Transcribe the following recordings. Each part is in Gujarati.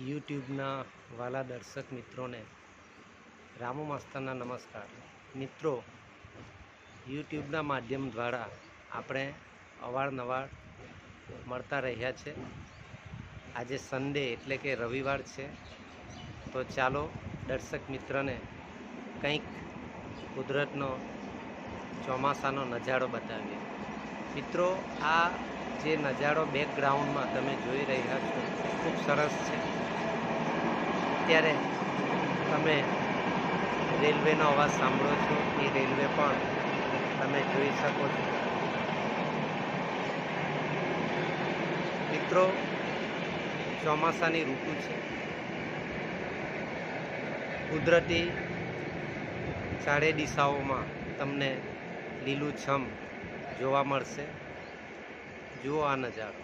યુટ્યુબના વાલા દર્શક મિત્રોને રામુ માસ્તરના નમસ્કાર. મિત્રો, યુટ્યુબના માધ્યમ દ્વારા આપણે અવારનવાર મળતા રહ્યા છે. આજે સન્ડે એટલે કે રવિવાર છે. તો ચાલો દર્શક મિત્રને કંઈક કુદરતનો ચોમાસાનો નજારો બતાવીએ. મિત્રો, આ જે નજારો બેકગ્રાઉન્ડમાં તમે જોઈ રહ્યા છો ખૂબ સરસ છે. અત્યારે તમે રેલવેનો અવાજ સાંભળો છો, એ રેલવે પણ તમે જોઈ શકો છો. મિત્રો, ચોમાસાની ઋતુ છે. કુદરતી ચારે દિશાઓમાં તમને લીલુંછમ જોવા મળશે. જુઓ આ નજારો.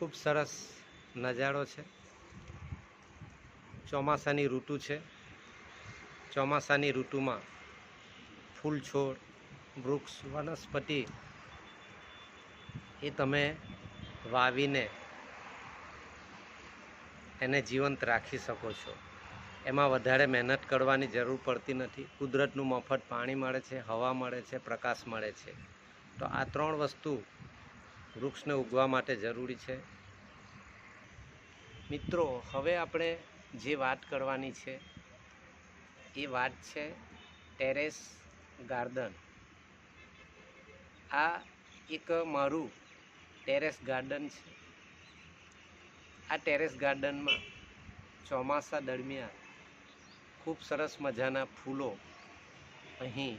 ખૂબ સરસ નજારો છે. ચોમાસાની ઋતુ છે. ચોમાસાની ઋતુમાં ફૂલ છોડ વૃક્ષ, વનસ્પતિ એ તમે વાવીને એને જીવંત રાખી શકો છો. એમાં વધારે મહેનત કરવાની જરૂર પડતી નથી. કુદરતનું મફત પાણી મળે છે, હવા મળે છે, પ્રકાશ મળે છે. તો આ ત્રણ વસ્તુ વૃક્ષને ઉગવા માટે જરૂરી છે. મિત્રો, હવે આપણે જે વાત કરવાની છે, એ વાત છે ટેરેસ ગાર્ડન. આ એક મારું ટેરેસ ગાર્ડન છે. આ ટેરેસ ગાર્ડનમાં ચોમાસા દરમિયાન ખૂબ સરસ મજાના ફૂલો અહીં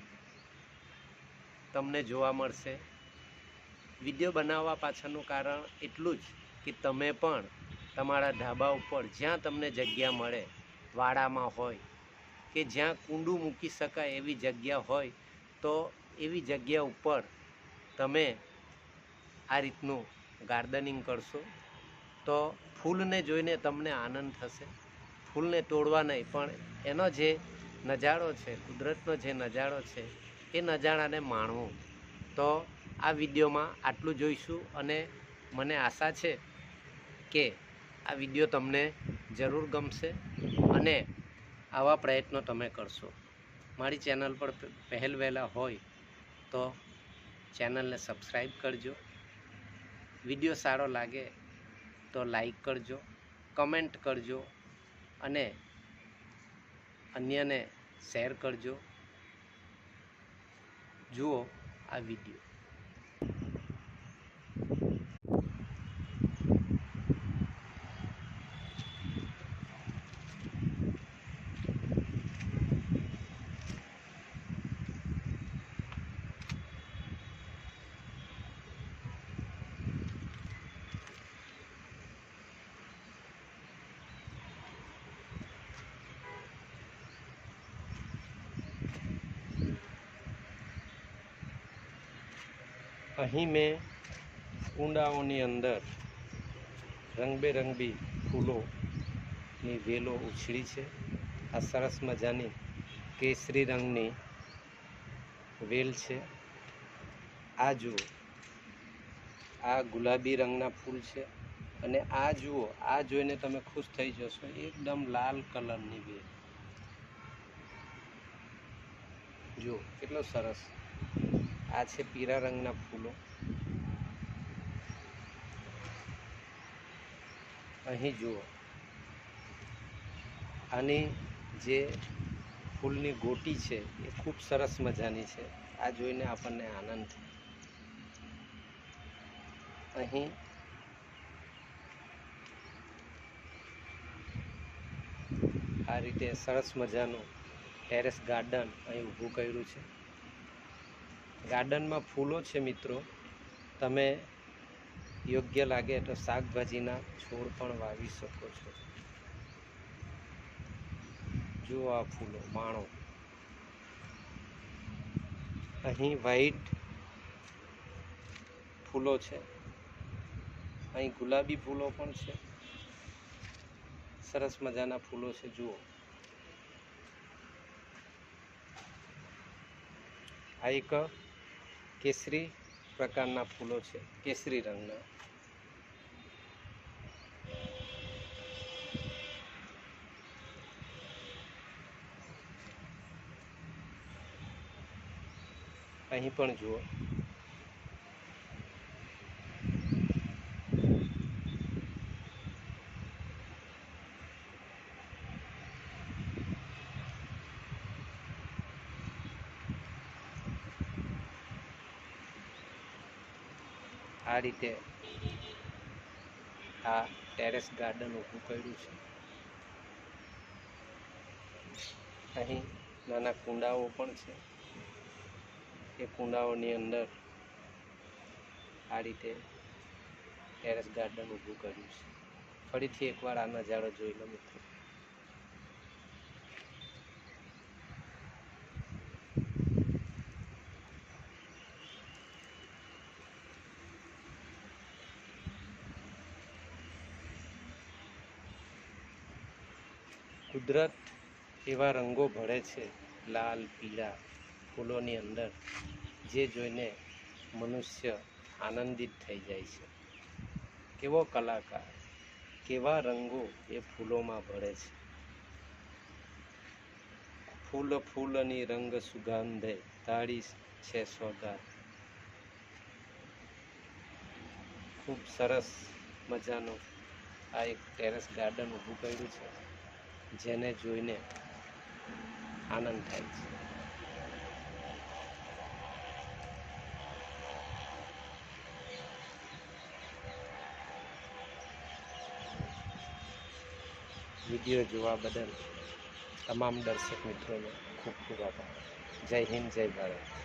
તમને જોવા મળશે. વીડિયો બનાવવા પાછળનું કારણ એટલું જ કે તમે પણ તમારા ઢાબા ઉપર જ્યાં તમને જગ્યા મળે, વાડામાં હોય કે જ્યાં કુંડું મૂકી શકાય એવી જગ્યા હોય, તો એવી જગ્યા ઉપર તમે આ રીતનું ગાર્ડનિંગ કરશો, તો ફૂલને જોઈને તમને આનંદ થશે. ફૂલને તોડવા નહીં, પણ એનો જે નજારો છે, કુદરતનો જે નજારો છે, એ નજારાને માણવું. તો આ વિડીયોમાં આટલું જોઈશું અને મને આશા છે કે આ વીડિયો તમને જરૂર ગમશે અને આવા પ્રયત્નો તમે કરશો. મારી ચેનલ પર પહેલ વહેલા હોય તો ચેનલને સબસ્ક્રાઈબ કરજો. વીડિયો સારો લાગે તો લાઈક કરજો, કમેન્ટ કરજો અને અન્યને શેર કરજો. જુઓ આ વીડિયો. અહીં મેં કુંડાઓની અંદર રંગબેરંગી ફૂલોની વેલો ઉછળી છે. આ સરસ મજાની કેસરી રંગની વેલ છે. આ જુઓ, આ ગુલાબી રંગના ફૂલ છે અને આ જુઓ, આ જોઈને તમે ખુશ થઈ જશો, એકદમ લાલ કલરની વેલ. જુઓ, કેટલો સરસ આ છે પીળા રંગના ફૂલો. અહીં જુઓ. આની જે ફૂલની ગોટી છે, એ ખૂબ સરસ મજાની છે. આ જોઈને આપણને આનંદ થાય. અહીં આ રીતે સરસ મજાનું ટેરેસ ગાર્ડન અહીં ઊભું કર્યું છે. ગાર્ડનમાં ફૂલો છે મિત્રો. તમે યોગ્ય લાગે તો શાકભાજીના છોડ પણ વાવી શકો છો. જુઓ આ ફૂલો, માણો. અહીં વ્હાઈટ ફૂલો છે. અહીં ગુલાબી ફૂલો પણ છે. સરસ મજાના ફૂલો છે, જુઓ. આ એક કેસરી પ્રકારના ફૂલો છે કેસરી રંગના. અહીં પણ જુઓ. આ રીતે આ ટેરેસ ગાર્ડન ઊભું કર્યું છે. અહીં નાના કુંડાઓ પણ છે. એ કુંડાઓની અંદર આ રીતે ટેરેસ ગાર્ડન ઊભું કર્યું છે. ફરીથી એકવાર આ નજારો જોઈ લો મિત્રો. કુદરત એવા રંગો ભળે છે, લાલ, પીળા ફૂલોની અંદર, જે જોઈને મનુષ્ય આનંદિત થઈ જાય છે. કેવો કલાકાર, કેવા રંગો એ ફૂલોમાં ભળે છે. ફૂલ ફૂલની રંગ સુગંધે તાળી છે સોગાદ ખૂબ સરસ મજાનું આ એક ટેરેસ ગાર્ડન ઊભું કર્યું છે. જેને જોઈને આનંદ થાય છે. વીડિયો જોવા બદલ તમામ દર્શક મિત્રોને ખૂબ ખૂબ આભાર. જય હિન્દ, જય ભારત.